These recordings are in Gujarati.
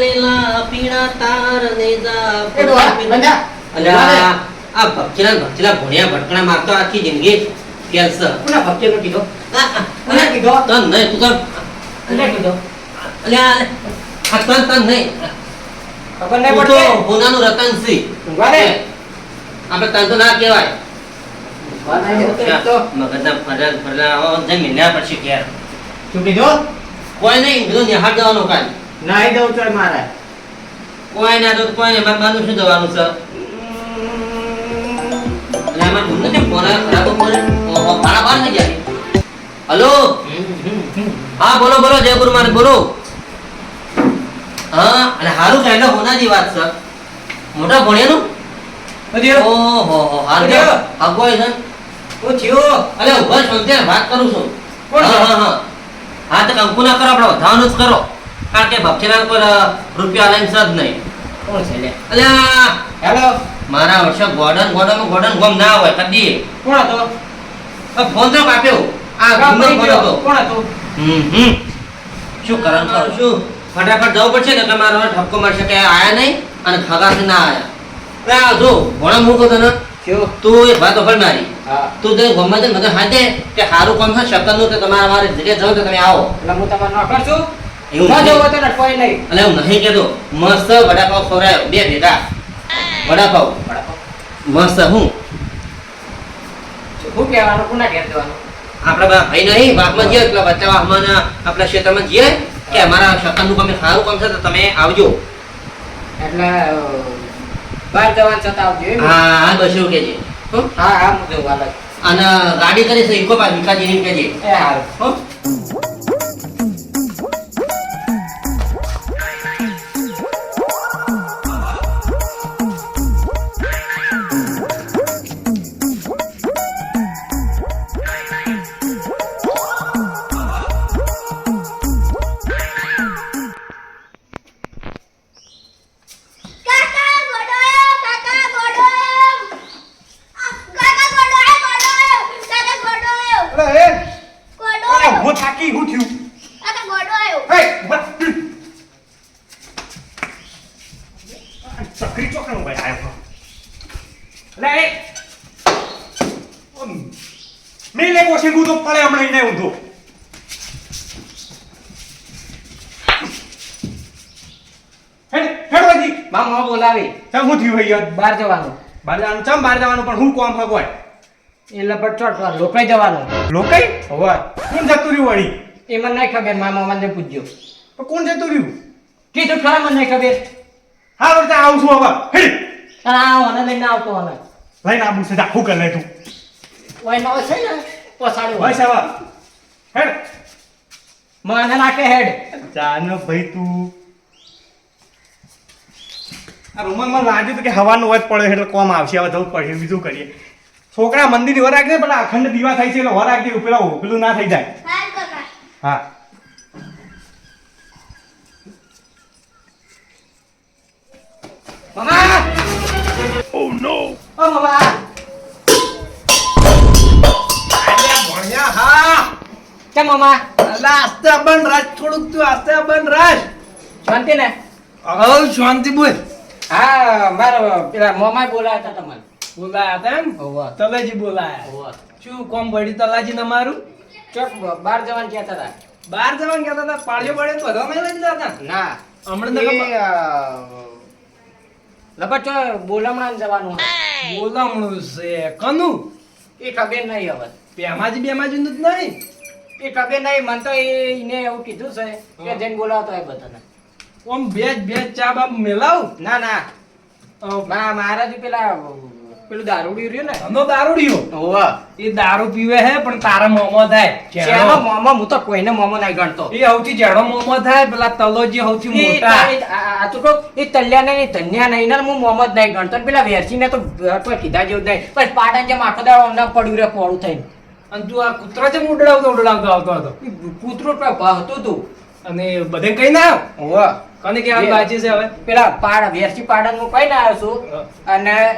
લીલા પીણા તાર ને જા. અલ્યા. આ ભક્તિલા ભક્તિલા ભણ્યા ભટકણા મારતો આખી જિંદગી. કેલસ કોના ભક્તિનો કીધો? કોના કીધો? તન નહીં તું તો કોને કીધો? અલ્યા આ તન તન નહીં. ખબર નહીં પડતી? હોનાનું રતન સી. ઊંઘવા આપણે તન તો ના કહેવાય. મગજના ફરજ ફરલા જમીન ના પછી કીધું? કોઈ નહીં બધું નિહાળ જવાનું કાલ. નાહી દઉં છું મારે. કોઈ ના તો કોઈ એમાં મારે બાનું શું જવાનું છે? એટલે આમાં નથી ફોન ખરાબ ફોન ભાડા બહાર નહીં જાય હલો? હા બોલો બોલો જયપુર મારે બોલો. હા અને હારું કે એટલે હોનાજી વાત છે. મોટા ભણ્યાનું? ઓહો હો હાલ. હજી? અગવાય છે? હું થયો અલે ઊભા છો વાત કરું છું. હા હા હા. હા તો કંકુ ના કરો આપણે વધારવાનું જ કરો. કારણ કે ભક્તિના પર રૂપિયા લઈને સદ નહીં. કોણ છે લે? અલ્યા હેલો મારા વર્ષે ગોડન ગોડન ગોડન ગોમ ના હોય કદી. કોણ હતો? ફોન તો કાપ્યો. આ ગુમર ગયો. હતો. કોણ હતો? હમ હમ. શું કરન કરું શું ફટાફટ જવું પડશે ને કે મારો ઠપકો મારશે કે આયા નહીં અને ખગાથી ના આયા. આ જો ભણા મૂકો તને. તું એક વાત ઓફર મારી. તું તે ગમે તે મને હાથે કે સારું કામ છે શકનનું કે તમારે અમારે જગ્યાએ તો તમે આવો. એટલે હું તમારે નોકર છું? એવું ન. જવું તો નટવાય નહીં એટલે હું નહીં કહેતો મસ્ત વડાપાવ ખવડાયો. બે ભેગા. વડાપાવ. મસ્ત હું? શું કહેવાનું? કોના ઘેર જવાનું? આપણા ભાઈ નહીં વાહમાં જઈએ એટલે વચ્ચે વાહમાં આપણા ક્ષેત્રમાં જઈએ કે અમારા શકનનું કામ સારું કામ છે તો તમે આવજો. એટલે બહાર જવાનું છતાં આવજો હા હા બસ એવું કહેજે? હો? હા હા હું જ. અને ગાડી કરી છે ઇકો પાછી વિકાજીની કહેજે. એ હારું. હો? લે. એ લે કોશી તો પડે હમણાં નહીં ઊંધો. હેડ હેડ વાજી મામ બોલાવી. ચમ હું થયું ભાઈ બહાર જવાનું. બહાર જવાનું? ચમ બહાર જવાનું? પણ હું કોમ હે કોઈ? એટલે પટચોટ લોકાઈ જવાનું. લોકાઈ? હવે. કોણ જતું રહ્યું વળી? એ મને નહીં ખબર મામા મને પૂછજો. પણ કોણ જતું રહ્યું? કીધું ખરા મને નહીં ખબર. હા વળતા આવું છું હવે. હેડ. આ મને લઈને આવતો મને લઈને આવું છે આખું કર લે તું ઓય નવો છે ને પસાડ્યો બસ હવે હેડ માને નાખે હેડ જાનો ભાઈ તું આ રૂમાલમાં લાગ્યું હતું કે હવાનો અવાજ પડે એટલે કોમ આવશે હવે જવું પડશે બીજું કરીએ છોકરા મંદિર વર રાખજે પેલા અખંડ દીવા થાય છે એટલે વર રાખજે પેલા પેલું ના થઈ જાય હા Oh ઓ નો ઓ મામા ભણ્યા હા. કેમ મામા અલા આસ્તે બન રાજ થોડુંક તું આસ્તે બન રાજ શાંતિ ને? હવે શાંતિ બોલ. હા મારો પેલા મોમાય બોલાયા હતા તમને બોલાયા હતા એમ? હોવે. તલાજી બોલાયા. હોવે. શું કોમ પડી તલાજી ને મારું ચોક બાર જવાનું કહેતા હતા. બાર જવાનું કહેતા હતા? પાળ્યો પાડ્યો તો બધા મેં લઈ જતા ના. હમણાં લપટ ચો બોલમણાં જવાનું બોલામણું છે. કનું? એ ખબર નહીં હવે. બેમાજી બેમાજી નું જ નહીં? એ ખબર નહીં મને તો એને એવું કીધું છે કે જઈને બોલાવતો હોય બધાને. ઓમ બેજ બેજ ચા બાપ મેલાવ? ના ના. મારા જ પેલા પેલું દારૂડિયું રહ્યું ને? ધંધો દારૂડિયો? હોવા. એ દારૂ પીવે હે પણ તારા મોમો થાય. ચેડો મોમો? હું તો કોઈને મોમો નહીં ગણતો. એ સૌથી જેડો મોમો થાય પેલા તલોજી સૌથી મોટા. આ- આ તો એ તલ્યા નહીં ધન્યા નહીં ને હું મોહમ્મદ નહીં ગણતો. પેલા વેરસી ને તો કોઈ કીધા જેવું નહીં. પણ પાટણ જેમ આખો દાડો અંડા પડ્યું રે પોળું થઈને. અને તું આ કૂતરો જેમ ઉડડાવતો ઉડડાવતો આવતો હતો. કૂતરો હતો તું. અને બધે કઈ ના આવ હોવે. કોને કહેવાનું બે- બાકી છે હવે? પેલા પાડ વેરસી પાડન હું કઈ ના આવ્યો છું. અને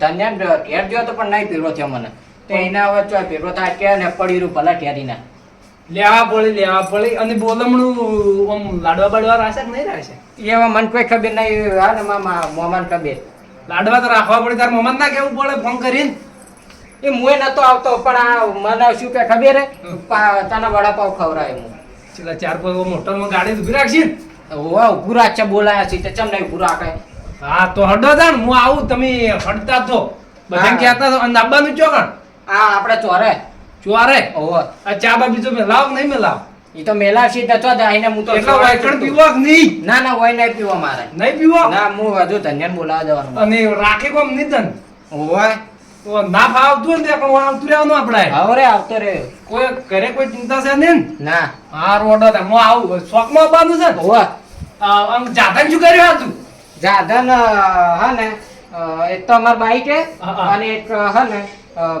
ધન્યા ઘેર ગયો તો પણ નહીં પીરો થયો મને. તો એના હવે ચો પીરો થાય કે ને પડી રહ્યું ભલા ઠેરીના. લેવા પડી લેવા પડી. અને બોલમણું આમ લાડવા બાડવા રાશે કે નહીં રાશે એવા મને કોઈ ખબર નહીં હા ને મામા મોમાન ખબર. લાડવા તો રાખવા પડે તાર મોમાન ના કેવું પડે? ફોન કરીને. એ મુએ નતો આવતો પણ આ મને શું કે ખબર હે? તને વડાપાવ ખવડાય હું. છેલ્લા ચાર પાંચ મોટરમાં ગાડી ઊભી રાખશે વાવ પૂરા છે બોલાયા છે તે ચમ નહીં પૂરા કઈ હા તો હડો તા હું આવું તમે હડતા તો બધા કહેતા તો અને આવવાનું ચોકણ આ આપણે ચોરે. ચોરે? ઓહો. આ ચા બા બીજો મેલાવ નહીં મેલાવ ઈ તો મેલાશી તો ચો જાય ને હું તો એટલા વાયકણ પીવો નહીં? ના ના હોય નહીં પીવો મારે. નહીં પીવો? ના હું હજુ ધન્યન બોલાવા જવાનું. અને રાખી કોમ નહીં તન? ઓય તો ના ફાવતું ને તો પણ આવતું રહેવાનું આપણે હવે આવતો રે. કોઈ ઘરે કોઈ ચિંતા છે ને? ના. હા રોડો તા હું આવું. શોખમાં આવવાનું છે ઓય આમ જાતન શું કર્યું હતું જાધન હે ને એક તો અમાર બાઈક હે. અને એક હે ને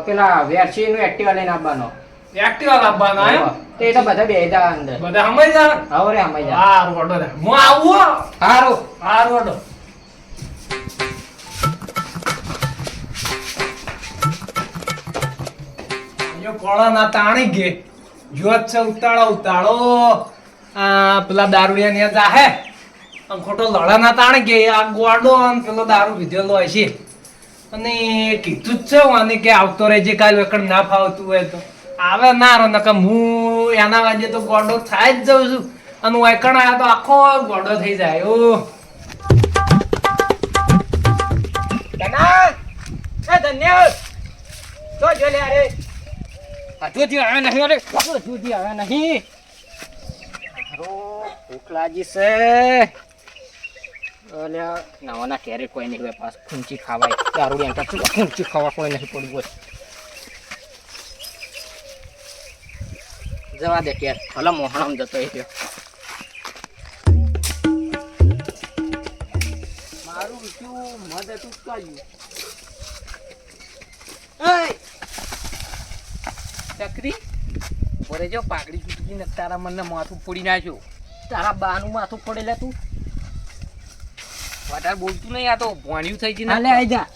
પેલા વેરસી નું એક્ટિવા લઈને આવવાનો એક્ટિવા લાવવાનો એમ? તે તો બધા બે જા અંદર. બધા સમજ જા હવે રે અમે જા હા ઓડો રે હું આવું. હારું. હા રોડો અહીંયા કોળા ના તાણી ગે જોત છે ઉતાળો ઉતાળો. આ પેલા દારૂડિયા ને જાહે. આમ ખોટો લડાના તાણ કે આ ગોડો અને પેલો દારૂ પીધેલો હશે અને કીધું જ છે આને કે આવતો રહેજે કાલ વેકડ ના ફાવતું હોય તો. આવે ના રો નકર હું એના વાજે તો ગોડો થાય જ જઉં છું. અને વેકણ આવ્યા તો આખો ગોડો થઈ જાય ઓ ધના ધન્ય તો જો લે અરે. હજુથી આવ્યા નહીં અરે. હજુથી આવે નહીં. ભૂખ લાગી છે. અલ્યા નવાના ક્યારે કોઈ નહીં હોય પાસ ખૂંચી ખાવાય. દારૂડી એમ ખૂંચી ખાવા કોઈ નહીં પડ્યું હોય. જવા દે કેર ભલે મોહણમ જતો એ ગયો. મારું શું મદદ ઉચકાયું ચકરી બોરે જો પાઘડી ચૂકી ને તારા મનને માથું ફોડી નાખ્યું. તારા બાનું માથું ફોડેલા તું? વધારે બોલતું નહીં આ તો ભોણ્યું થઈ ગયું હાલે આઈ જા.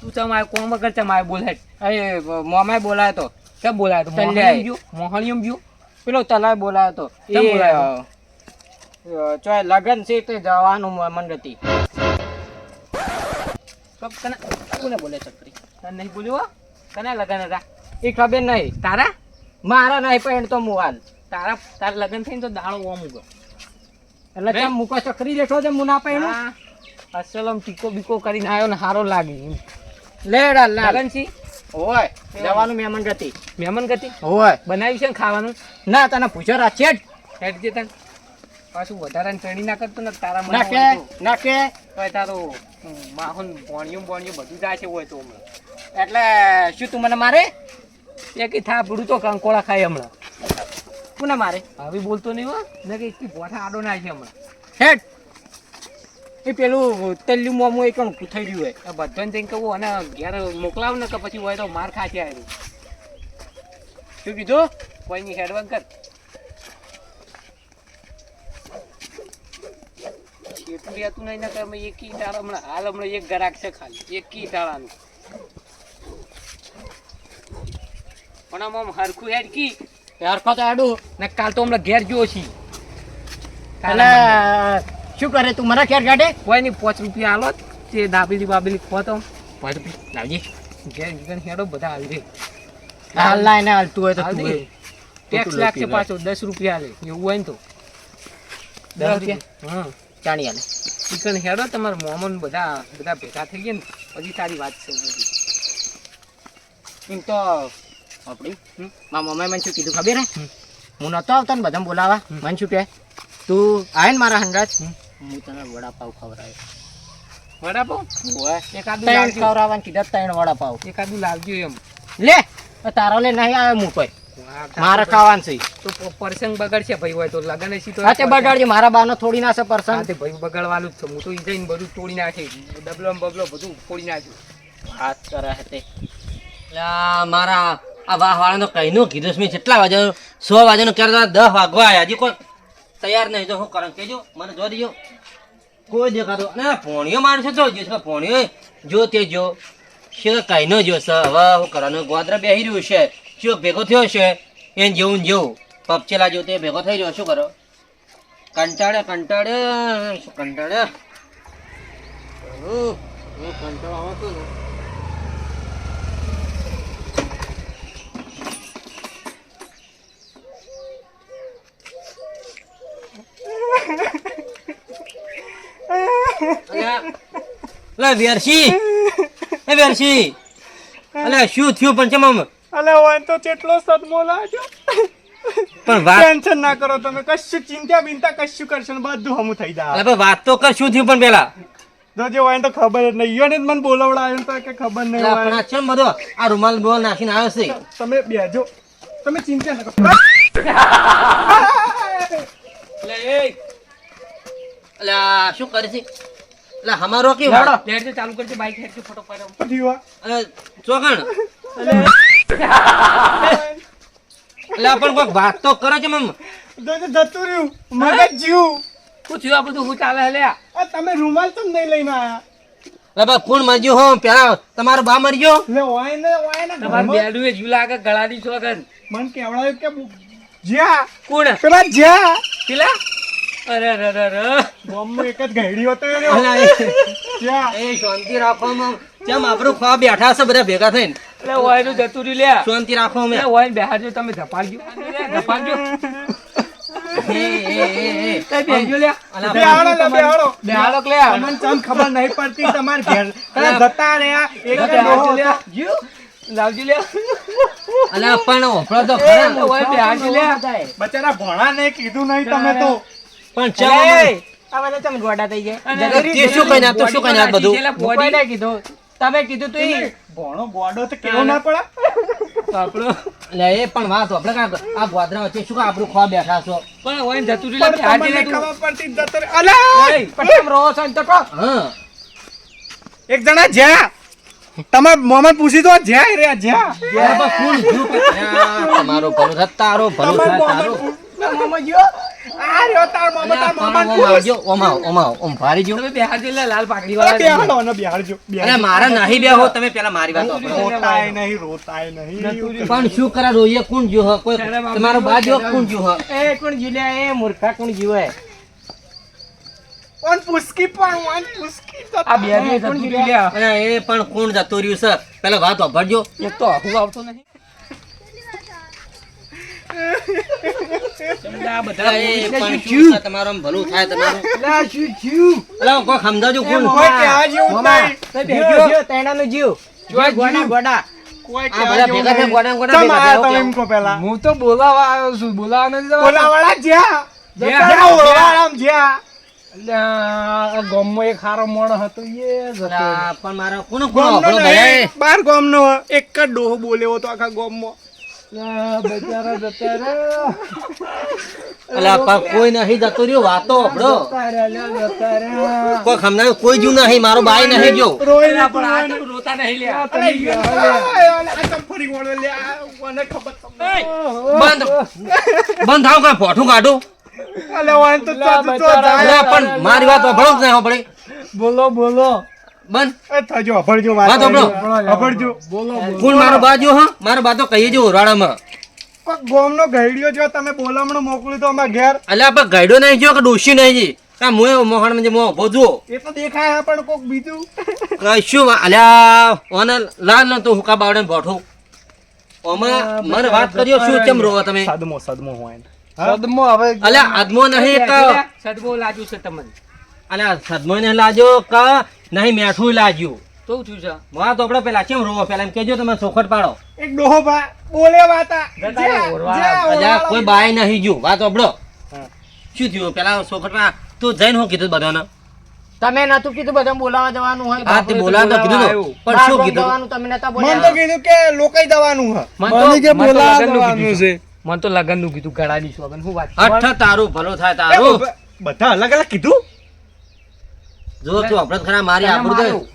તું આ કોણ વગર આ બોલાય અરે મોમાય બોલાયો તો. કે બોલાયો તો? મોહણિયમ ગયો? મોહણીયમ ગયો? પેલો તલાય બોલાયો તો. એ, બોલાયો? ચોય લગન છે તે જવાનું મન હતી કને કોને બોલે ચકરી તને નહીં બોલ્યો કને લગન હતા? એ ખબર નહીં. તારા? મારા નહીં પણ તો મુવાલ તારા તારા લગન થઈને તો દાણો ઓમ ઉગો. એટલે? મુકો ચકરી દેખો છે મુના પૈણો અસલ આમ ટીકો બીકો કરીને આવ્યો ને સારો લાગે લેડા લાગનસી હોય જવાનું મહેમાન ગતિ. મહેમાન ગતિ? હોય બનાવ્યું છે ને ખાવાનું? ના તને પૂછો રાખશે જ. હેડ જે તને. પાછું વધારાને ચડી ના કરતો ને તારા મને નાખે નાખે. હોય તારું માહોન ભોણિયું ભોણિયું બધું જાય છે હોય તો હમણાં. એટલે શું તું મને મારે? એ કઈ થાપડું તો કંકોળા ખાય હમણાં. કોને મારે? હવે બોલતો નહીં હો. ને કે એટલી ભોઠા આડો છે હમણાં. હેડ. એ પેલું તલ્યું મોમું એ કોણ થઈ રહ્યું હોય. બધાને જઈને કહું અને ઘેર મોકલાવ ને કે પછી હોય તો માર ખાતી આવ્યું શું કીધું? કોઈની હેડવાન કર. એટલું રહેતું નહીં ને કે અમે એક તારા હમણાં હાલ હમણાં એક ગરાક છે ખાલી. એક કી તાળાનું પણ આમ આમ હરખું હેડ કી. હરખો તો આડું ને કાલ તો હમણાં ઘેર જોયો છીએ એટલે શું કરે તું? મને ખેર કાઢે? કોઈ નહીં પાંચ રૂપિયા આલો તે દાબેલી બાબેલી ખો તો પાંચ રૂપિયા લાવજે. ઘેર ઘેર હેડો બધા આવી રે હાલ ના એને હાલતું હોય તો તું ટેક્સ લાગશે પાછો દસ રૂપિયા લે. એવું હોય ને તો. દસ રૂપિયા? હા. ચાણી હાલે ચિકન હેડો તમારા મોમન બધા બધા ભેગા થઈ ગયા ને. પછી સારી વાત છે. એમ તો આપણી. મારા મમ્માએ મને શું કીધું ખબર હે? હું નતો આવતો ને બધા બોલાવા. મને શું કહે? તું આવે ને મારા હંગાત. હું તને વડાપાવ ખવડાવ્યો વડાપાવ? ઓય. એકાદું ત્રણ ખવડાવવાનું કીધા ત્રણ વડાપાવ. એકાદું લાવજો એમ. લે તારો લે નહીં આવે હું કોઈ મારે ખાવાનું છે. તો પ- બગડશે ભાઈ હોય તો લગન હશે તો હા તે મારા બાનો થોડી ના છે પરસન હા તે ભાઈ બગાડવાનું જ છે. હું તો ઈ જઈને બધું તોડી નાખી. ડબલો બબલો બધું ફોડી નાખ્યું વાત કરે તે. મારા આ વાહ વાળાનો કહીનું કીધું છે. મેં કેટલા વાગ્યા સો વાગ્યાનો ક્યારે દસ વાગવા આવ્યા હજી કોઈ તૈયાર નહીં શું કરો? કેજો મને જો દીજો. કોઈ દેખાતો ના ભોણિયો માણસો જો જો ભોણિયો જો તે જો, છે કહીનો જો છે હવે હું કરવાનું ગોદરા બેહી રહ્યું છે. શું ભેગો થયો છે, એને જેવું જેવું. પપચેલા જો તે ભેગો થઈ રહ્યો, શું કરો? કંટાળે કંટાળે, શું કંટાળે? કંટાળો આવતો ને અલ્યા, અલ્યા, એ વેરશી અલે શું થયું પણ છે આમ? અલે હોય તો કેટલો સદમો લાગ્યો. પણ વાત ટેન્શન ના કરો તમે. કશું ચિંતા બિંતા કશું કરશો ને બધું હમું થઈ જાય. અલે વાત તો કર શું થયું પણ પેલા? જોજે હોય તો ખબર જ નહીં. યોને મને બોલાવડાવ્યો ને તો કે ખબર નહીં પણ હોય. આ ચમ બધો? આ રૂમાલ બોલ નાખીને આવ્યો છે. તમે બેજો. તમે ચિંતા ના કરો. અલ્યા શું કરે છે? એટલે હમારો કે લેટ જો ચાલુ કરજો બાઈક હેડ ફોટો પાડો. આ? ચોકણ. એટલે પણ કોઈક વાત તો કરો છે મમ જે જતું રહ્યું. મગજ જીવ. શું થયું આ બધું? હું ચાલે લ્યા આ. તમે રૂમાલ તો નહીં લઈને આયા. અલ્યા બા કોણ મરજો હો પેલા તમારો બા મરજો એટલે હોય ને હોય ને તમારે ઘરમાં બેડું એ ગળાની સોગન મને કેવડાવ્યું કે જ્યાં? કોણ? પેલા જ્યાં? પેલા? અરે રે રે રે ગામમાં એક જ ઘેડી હતો એ- શાંતિ રાખવામાં જેમ આપણું ખવા બેઠા છે બધા ભેગા થઈને? એટલે ઓયનું જતું રહ્યું લ્યા શાંતિ રાખો અમે ઓયને બેહાડજો તમે ધપાડજો ધપાડજો લે, ખબર નહીં પડતી તમારે ઘેર જતા રહ્યા એક લાવજો પણ તો ખરા. ઓય બચારા ભણા ને કીધું નહીં તમે તો. પણ ચમ આ બધા ચમ ગોડા થઈ જાય જરૂરી તે શું કહીને આ તો શું કહીને આ બધું? બોડી ના કીધું. તમે કીધું તો. ભણો ગોડો તો કેવો ના પડે? આપણો લે એ પણ વાત આપણે કા આ ગોદરા વચ્ચે શું કાં આપણું ખવા બેઠા છો? પણ ઓયને જતું રહ્યું પણ લ્યા તમને બેહાડજે લ્યા તું. ખબર પડતી જ જતો અલે! કેમ રહો છો તો કો હા. એક જણા જ્યાં. તમે મોમાં પૂછી દો જ્યાં રહ્યા જ્યાં. જ્યાં અલ્યા, તમારું ભલું તારો ભલું તારું મોમાં ગયો? આ રહ્યો તાર મોમાં તાર અલ્યા, પણ ઓમ આવજો, ઓમ આવ, ઓમ આવ, ઓમ ભારી જો. તમે બેહાડજો લ્યા લાલ પાકડી વાળા બેહાડો ને બેહાડજો અલ્યા, મારા નહીં બેહો તમે પેલા મારી વાત સાંભળો. રોતાય નહીં રોતાય નહીં. પણ શું કરા રોઈએ? કોણ જો હ? કોઈ તમારો બા જો કોણ જો હ? એ કોણ જીલ્યા એ મૂર્ખા કોણ જીવે પણ પુસ્કી પણ વાન પુસ્કી તો આ બે બે જતું રહ્યું લ્યા એ પણ કોણ જતો રહ્યું છે? પેલા વાત સાંભળજો એક તો આખું આવતો નહીં. તમારું ભલું થાય તમારું? સમજાવજો કોણ? જેવું ગોડા ગોડા? હું તો બોલાવા આવ્યો છું બોલાવા નથી. બોલાવાળા જ્યાં. જ્યાં. એક હારો હતો એ પણ મારો કોનો બાર ગામનો એક જ ડોહો બોલ્યો હતો આખા ગામમાં. બચારા જતા કોઈ નહીં જતો રહ્યો વાતો રહ્યા. કોઈ ખમના કોઈ જ્યું નહીં મારો બાઈ નહીં જો. લીધું પણ આ રોતા નહીં ફરી લે, ખબર તમને? બંધ. બંધ થાવ કાંઈ પોઠું કાઢું. અલે, તો તો પણ મારી વાત સાંભળો જ નહીં સાંભળે બોલો બોલો. એ થજો, અભડજો વાત સાંભળો. બોલો કોણ મારો બાજુ હા. મારો બાતો કહીએ જો ઓરાડામાં કોક ગોમનો ઘરડીયો જો તમે બોલામણો મોકલ્યું તો અમાર ઘેર. અલ્યા પણ ગઈડો નહીં જો કે ડોશી નહીં જી. કા મુએ મોહણમાં જે મો ભોજો એ તો દેખાય પણ કોક બીજું. કશું અલ્યા ઓને લાલ તો હુકા બાવડે બોઠું ઓમાં મને વાત કર્યો શું કેમ રોવા તમે? સદમો સદમો હોય સદમો હવે અલ્યા આદમો નહીં ક સદબો લાજુ છે તમને. અલ્યા સદમો ને લાજો કે નહીં મેઠું લાજ્યું. શું થયું છે? વાત આપણે પેલા કેમ રોવો? પેલા એમ કેજો તમે ચોખટ પાડો. એક ડોહો ભા બોલે વાતા કોઈ બાય નહીં જો વાત આપડો શું થયું? પેલા ચોખટમાં તું જઈને હું કીધું બધાને? તમે નતું કીધું બધા બોલાવા જવાનું હોય? હા તે બોલાવા તો કીધું પણ શું કીધું? જવાનું તમે નતા મને તો કીધું કે લોકઈ દવાનું હ. મને કે તો બોલાવા જવાનું છે. મને તો લગનનું કીધું ગળાની સોગન હું વાત અઠ તારું ભલો થાય તારું. બધા અલગ અલગ કીધું? જો તું આપણે ખરા મારી આબરૂ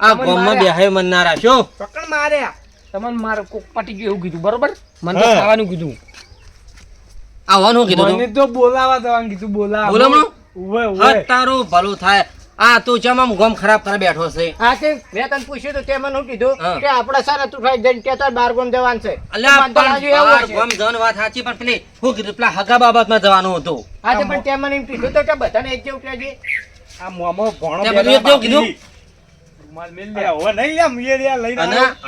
આ ગામમાં બેહાય મન ના રાખ્યો ચોકડ માર્યા. તમને મારે કોક પટી ગયું એવું કીધું બરોબર? મને તો ખાવાનું કીધું. આવવાનું કીધું મને તો બોલાવા દેવાનું કીધું બોલાવા. બોલામણું? ઉવે ઉવે. તારો ભલું થાય. આ તું ચમ આમ ગમ ખરાબ કરે બેઠો છે? હા તે મેં તને પૂછ્યું તો તે મને શું કીધું? કે આપણે સારા તું ભાઈ જઈને કહેતો બાર ગમ જવાનું છે. અલ્યા. ગોમ વાત સાચી પણ પેલી હું કીધું? પેલા હગા બાબતમાં જવાનું હતું. હા તે પણ તે મને એમ કીધું તો કે બધાને એક જેવું કહેજે. આ મોમો ભણો બધું કીધું?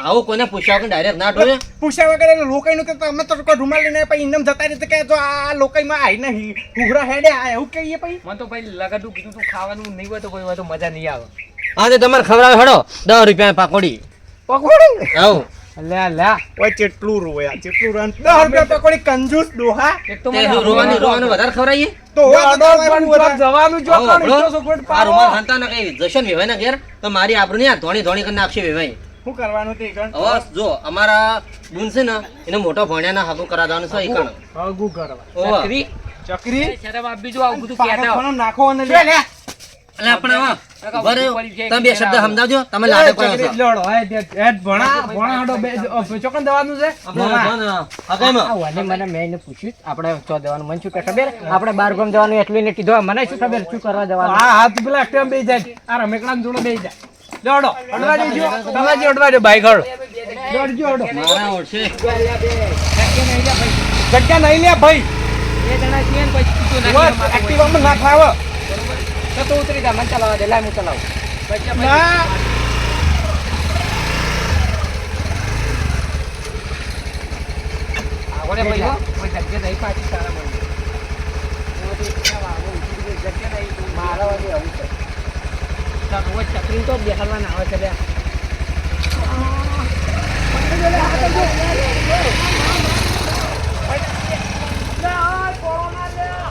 આવું કોઈને પૂછ્યા વગર ડાયરેક્ટ ના ઢોળે. પૂછ્યા વગર કે તો રૂમાલ લઈને પછી ઇન્દમ જતા રહે કે જો આ લોકાઈમાં આઈને હુગરા હેડે આ એવું કહીએ પછી. મને તો ભાઈ લગાડું કીધું તું ખાવાનું નહીં હોય તો કોઈ હોય તો મજા નહીં આવે. હા તે તમારે ખવડાવે હડો. દસ રૂપિયા પાકોડી. પકોડી? આવું. લ્યા લ્યા ઓય ચેટલું રોયા રૂપિયા કંજૂસ એક તો મને રોવાનું રોવાનું વધારે તો. જવાનું જો પણ આ કઈ વેવાય ના ઘેર? તો મારી આબરૂ નહીં ધોણી ધોણી કરી નાખશે વેવાય. શું કરવાનું તે ગણ હવે જો અમારા બુન છે ને એને મોટો ભણ્યાના હાકુ કરા દેવાનું છે ઈકણ. હગું કરવા. ચકરી. ચકરી? શરમ આપી જો આવું બધું કહેતા નાખો લે, લે. એટલે આપણે જાય તમે બે શબ્દ સમજાવજો તમે લાડે કરો છો. લડો, હે, હેડ ભણા ભણા હડો બે ચોકન દેવાનું છે? વાને મને મેં એને પૂછ્યું આપણે ચો દેવાનું મન શું કે ખબર? આપણે બાર ગામ જવાનું એટલું ને કીધું મને શું ખબર? શું કરવા જવાનું? હા હા તું પેલા એકટામાં બે જાય. આ રમેકડા જોડે બે જાય. લડો. અડવા દેજો તમે જે અડવા દે બાઈક હળો લડજો હડો મારા ઓળશે. જગ્યા નહીં લે ભાઈ. બે જણા છીએ ને પછી Nó tu tới đi mình chalo để lại một chalo. Nah. Awalnya apa ya? Mau jadi dari pagi sekarang mau. Mau di apa? Mau di jadi dari malam ini ya. Tak mau cakring tuh biasa lah nak awak kerja. Corona dia.